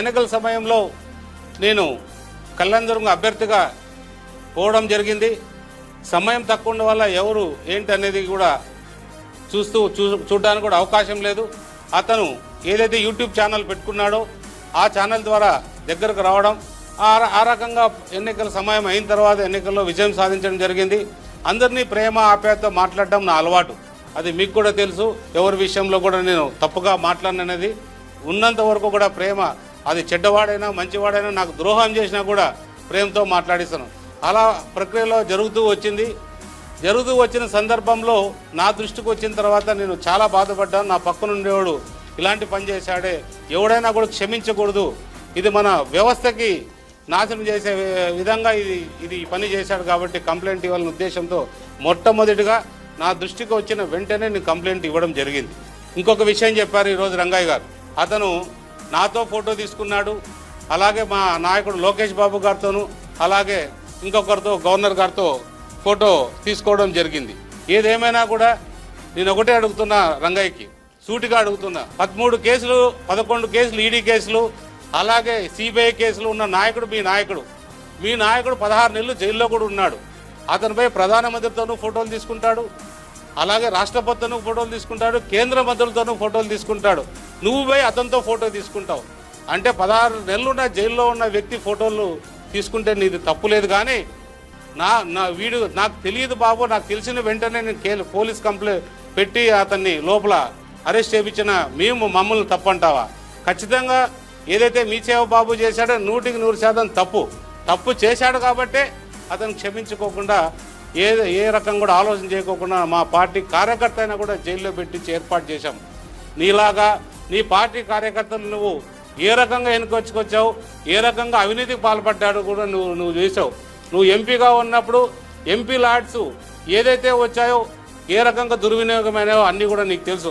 ఎన్నికల సమయంలో నేను కళ్యాణదుర్గం అభ్యర్థిగా పోవడం జరిగింది. సమయం తక్కువ ఉండడం వల్ల ఎవరు ఏంటి అనేది కూడా చూస్తూ చూ చూడడానికి కూడా అవకాశం లేదు. అతను ఏదైతే యూట్యూబ్ ఛానల్ పెట్టుకున్నాడో ఆ ఛానల్ ద్వారా దగ్గరకు రావడం ఆ ఆ రకంగా ఎన్నికల సమయం అయిన తర్వాత ఎన్నికల్లో విజయం సాధించడం జరిగింది. అందరినీ ప్రేమ ఆప్యాయతతో మాట్లాడడం నా అలవాటు. అది మీకు కూడా తెలుసు. ఎవరి విషయంలో కూడా నేను తప్పుగా మాట్లాడినది ఉన్నంత వరకు కూడా ప్రేమ అది చెడ్డవాడైనా మంచివాడైనా నాకు ద్రోహం చేసినా కూడా ప్రేమతో మాట్లాడిస్తాను అలా ప్రక్రియలో జరుగుతూ వచ్చింది. జరుగుతూ వచ్చిన సందర్భంలో నా దృష్టికి వచ్చిన తర్వాత నేను చాలా బాధపడ్డాను. నా పక్కన ఉండేవాడు ఇలాంటి పని చేశాడే. ఎవడైనా కూడా క్షమించకూడదు. ఇది మన వ్యవస్థకి నాశనం చేసే విధంగా ఇది ఇది పని చేశాడు కాబట్టి కంప్లైంట్ ఇవ్వాలనే ఉద్దేశంతో మొట్టమొదటిగా నా దృష్టికి వచ్చిన వెంటనే నేను కంప్లైంట్ ఇవ్వడం జరిగింది. ఇంకొక విషయం చెప్పారు ఈరోజు రంగయ్య గారు. అతను నాతో ఫోటో తీసుకున్నాడు. అలాగే మా నాయకుడు లోకేష్ బాబు గారితోనూ అలాగే ఇంకొకరితో గవర్నర్ గారితో ఫోటో తీసుకోవడం జరిగింది. ఏదేమైనా కూడా నేను ఒకటే అడుగుతున్నా రంగయ్యకి సూటిగా అడుగుతున్నా. పదమూడు కేసులు పదకొండు కేసులు ఈడీ కేసులు అలాగే సిబిఐ కేసులు ఉన్న నాయకుడు మీ నాయకుడు. మీ నాయకుడు పదహారు నెలలు జైల్లో కూడా ఉన్నాడు. అతనిపై ప్రధానమంత్రితోనూ ఫోటోలు తీసుకుంటాడు. అలాగే రాష్ట్రపతితోనూ ఫోటోలు తీసుకుంటాడు కేంద్ర మంత్రులతోనూ ఫోటోలు తీసుకుంటాడు. నువ్వు పోయి అతనితో ఫోటో తీసుకుంటావు. అంటే పదహారు నెలలున్న జైల్లో ఉన్న వ్యక్తి ఫోటోలు తీసుకుంటే నీది తప్పులేదు కానీ నా నా వీడు నాకు తెలియదు బాబు నాకు తెలిసిన వెంటనే నేను కే- పోలీస్ కంప్లైంట్ పెట్టి అతన్ని లోపల అరెస్ట్ చేయించిన మేము మమ్మల్ని తప్పంటావా? ఖచ్చితంగా ఏదైతే మీ సేవ బాబు చేశాడో నూటికి నూరు శాతం తప్పు. తప్పు చేశాడు కాబట్టే అతను క్షమించుకోకుండా ఏ ఏ రకం కూడా ఆలోచన చేయకోకుండా మా పార్టీ కార్యకర్త అయినా కూడా జైల్లో పెట్టించి ఏర్పాటు చేశాం. నీలాగా నీ పార్టీ కార్యకర్తలు నువ్వు ఏ రకంగా వెనుకొచ్చుకొచ్చావు ఏ రకంగా అవినీతికి పాల్పడ్డాడు కూడా నువ్వు నువ్వు చేసావు. నువ్వు ఎంపీగా ఉన్నప్పుడు ఎంపీ లాడ్స్ ఏదైతే వచ్చాయో ఏ రకంగా దుర్వినియోగమైనవో అన్నీ కూడా నీకు తెలుసు.